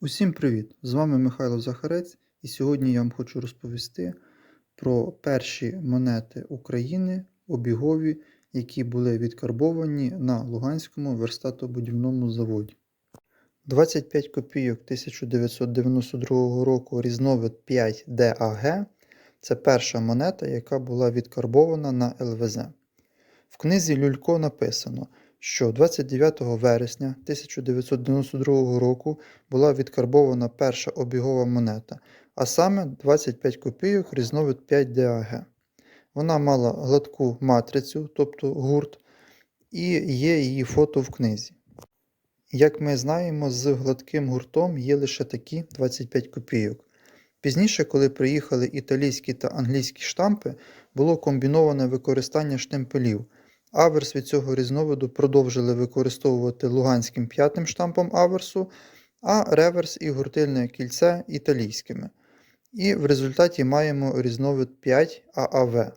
Усім привіт! З вами Михайло Захарець, і сьогодні я вам хочу розповісти про перші монети України обігові, які були відкарбовані на Луганському верстатобудівному заводі. 25 копійок 1992 року різновид 5 DAG це перша монета, яка була відкарбована на ЛВЗ. В книзі Люлько написано, що 29 вересня 1992 року була відкарбована перша обігова монета, а саме 25 копійок різновид 5 DAG. Вона мала гладку матрицю, тобто гурт, і є її фото в книзі. Як ми знаємо, з гладким гуртом є лише такі 25 копійок. Пізніше, коли приїхали італійські та англійські штампи, було комбіноване використання штемпелів. Аверс від цього різновиду продовжили використовувати луганським п'ятим штампом аверсу, а реверс і гуртильне кільце італійськими. І в результаті маємо різновид 5 ААВ.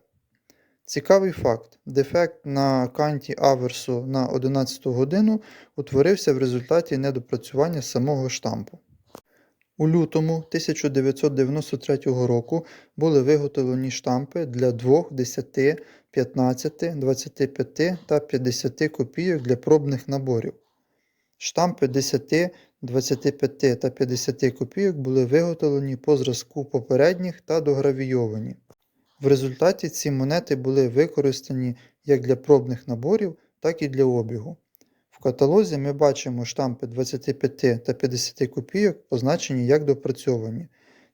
Цікавий факт: дефект на канті аверсу на 11 годину утворився в результаті недопрацювання самого штампу. У лютому 1993 року були виготовлені штампи для 2, 10, 15, 25 та 50 копійок для пробних наборів. Штампи 10, 25 та 50 копійок були виготовлені по зразку попередніх та догравійовані. В результаті ці монети були використані як для пробних наборів, так і для обігу. В каталозі ми бачимо штампи 25 та 50 копійок, позначені як допрацьовані.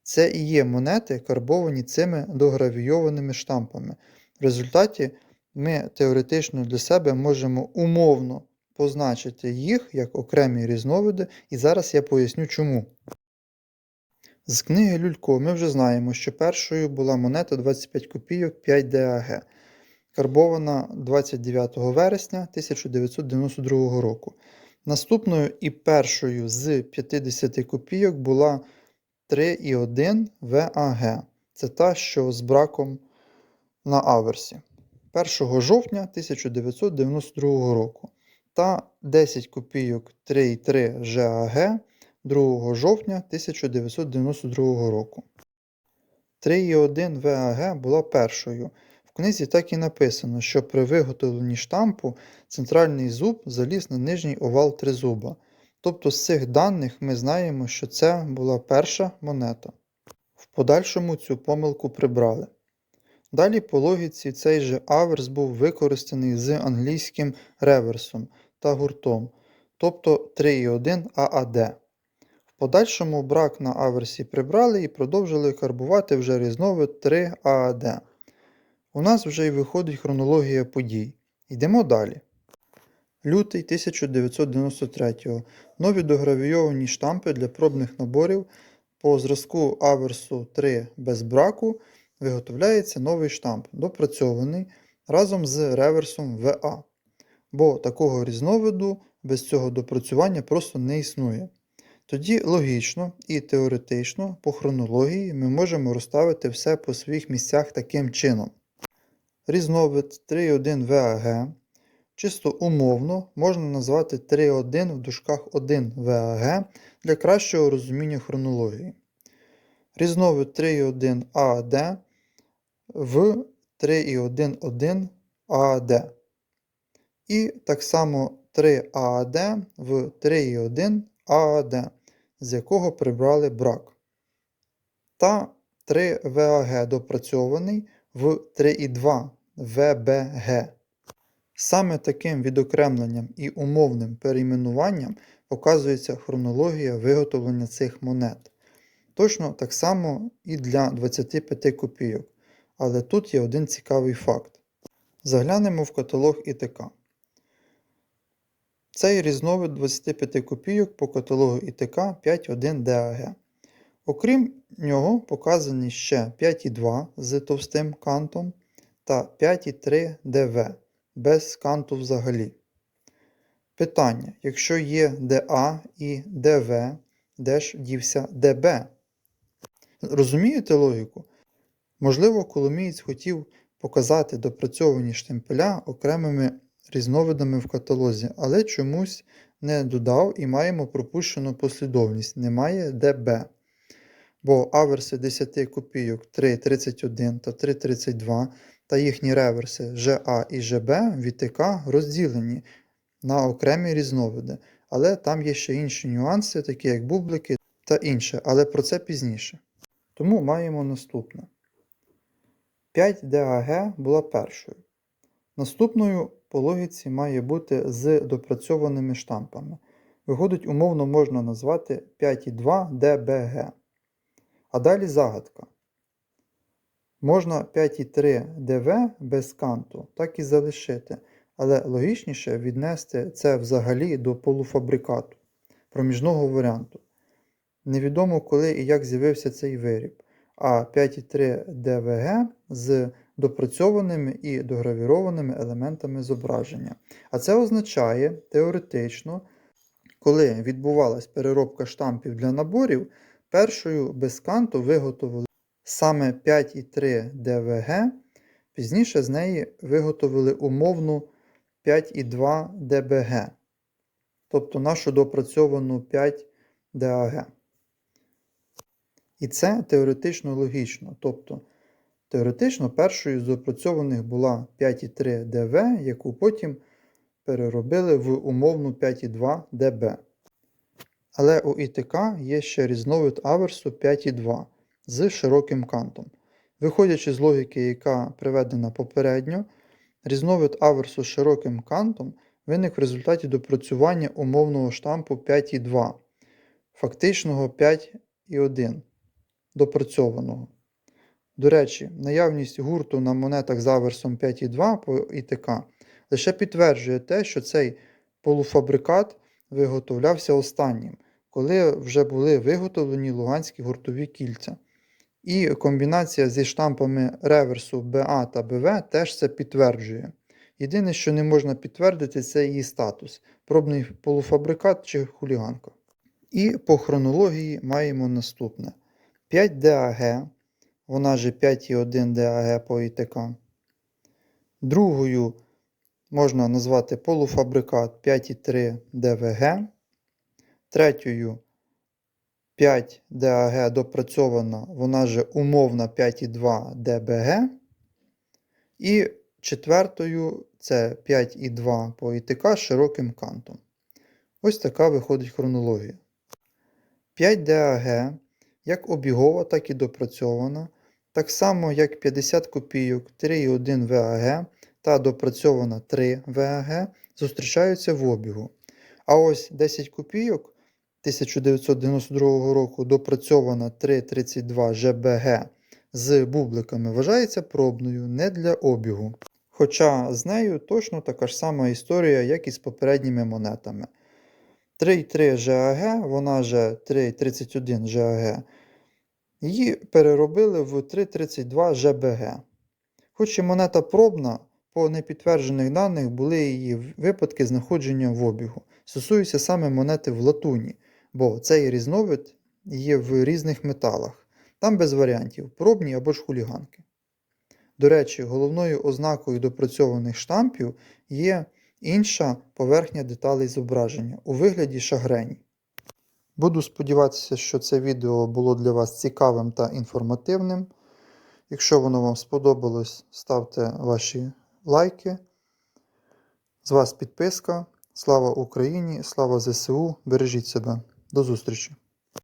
Це і є монети, карбовані цими догравійованими штампами. В результаті ми теоретично для себе можемо умовно позначити їх як окремі різновиди, і зараз я поясню чому. З книги Люлько ми вже знаємо, що першою була монета 25 копійок 5 DAG, карбована 29 вересня 1992 року. Наступною і першою з 50 копійок була 3,1 VAG. Це та, що з браком на аверсі 1 жовтня 1992 року та 10 копійок 3,3 GAG 2 жовтня 1992 року. 3,1 VAG була першою. В книзі так і написано, що при виготовленні штампу центральний зуб заліз на нижній овал тризуба. Тобто з цих даних ми знаємо, що це була перша монета. В подальшому цю помилку прибрали. Далі по логіці цей же аверс був використаний з англійським реверсом та гуртом, тобто 3,1 AAD. В подальшому брак на аверсі прибрали і продовжили карбувати вже різновид 3 AAD. У нас вже й виходить хронологія подій. Йдемо далі. Лютий 1993 Нові догравійовані штампи для пробних наборів по зразку аверсу 3 без браку виготовляється новий штамп, допрацьований разом з реверсом VA. Бо такого різновиду без цього допрацювання просто не існує. Тоді логічно і теоретично по хронології ми можемо розставити все по своїх місцях таким чином. Різновид 3.1 VAG чисто умовно можна назвати 3.1 в дужках 1 VAG для кращого розуміння хронології. Різновид 3.1 AAD в 3.1.1 AAD. І так само 3 AAD в 3.1 AAD, з якого прибрали брак. Та 3 VAG допрацьований в 3.2 VBG. Саме таким відокремленням і умовним перейменуванням показується хронологія виготовлення цих монет. Точно так само і для 25 копійок. Але тут є один цікавий факт. Заглянемо в каталог ІТК. Цей різновид 25 копійок по каталогу ІТК 5.1 DAG. Окрім нього, показані ще 5,2 з товстим кантом та 5,3 ДВ без канту взагалі. Питання: якщо є ДА і ДВ, де ж дівся ДБ? Розумієте логіку? Можливо, Коломієць хотів показати допрацьовані штемпеля окремими різновидами в каталозі, але чомусь не додав і маємо пропущену послідовність. Немає ДБ. Бо аверси 10 копійок 3,31 та 3,32 та їхні реверси ЖА і ЖБ в ІТК розділені на окремі різновиди. Але там є ще інші нюанси, такі як бублики та інше, але про це пізніше. Тому маємо наступне. 5 ДАГ була першою. Наступною по логіці має бути з допрацьованими штампами. Виходить, умовно можна назвати 5,2 ДБГ. А далі загадка. Можна 5,3 ДВ без канту так і залишити, але логічніше віднести це взагалі до полуфабрикату, проміжного варіанту. Невідомо, коли і як з'явився цей виріб, а 5,3 ДВГ з допрацьованими і догравірованими елементами зображення. А це означає теоретично, коли відбувалась переробка штампів для наборів, першою без канту виготовили саме 5,3 ДВГ, пізніше з неї виготовили умовну 5,2 ДБГ, тобто нашу допрацьовану 5 ДАГ. І це теоретично логічно. Тобто, теоретично першою з допрацьованих була 5,3 ДВ, яку потім переробили в умовну 5,2 ДБ. Але у ІТК є ще різновид аверсу 5,2 з широким кантом. Виходячи з логіки, яка приведена попередньо, різновид аверсу з широким кантом виник в результаті допрацювання умовного штампу 5,2, фактичного 5,1 допрацьованого. До речі, наявність гурту на монетах з аверсом 5,2 по ІТК лише підтверджує те, що цей полуфабрикат виготовлявся останнім, коли вже були виготовлені луганські гуртові кільця. І комбінація зі штампами реверсу БА та БВ теж це підтверджує. Єдине, що не можна підтвердити, це її статус пробний полуфабрикат чи хуліганка. І по хронології маємо наступне: 5 ДАГ, вона же 5,1 ДАГ по ІТК. Другою можна назвати полуфабрикат 5,3 ДВГ. Третьою 5 ДАГ допрацьована, вона же умовна 5,2 ДБГ. І четвертою це 5,2 по ІТК широким кантом. Ось така виходить хронологія. 5 ДАГ як обігова, так і допрацьована. Так само, як 50 копійок 3,1 ВАГ та допрацьована 3 ВАГ зустрічаються в обігу. А ось 10 копійок 1992 року допрацьована 3,32 ЖБГ з бубликами вважається пробною не для обігу. Хоча з нею точно така ж сама історія, як і з попередніми монетами. 3,3 ЖАГ, вона же 3,31 ЖАГ, її переробили в 3,32 ЖБГ. Хоч і монета пробна, по непідтверджених даних були її випадки знаходження в обігу. Стосується саме монети в латуні, бо цей різновид є в різних металах. Там без варіантів пробні або ж хуліганки. До речі, головною ознакою допрацьованих штампів є інша поверхня деталей зображення у вигляді шагрені. Буду сподіватися, що це відео було для вас цікавим та інформативним. Якщо воно вам сподобалось, ставте ваші лайки. З вас підписка. Слава Україні! Слава ЗСУ! Бережіть себе! До зустрічі!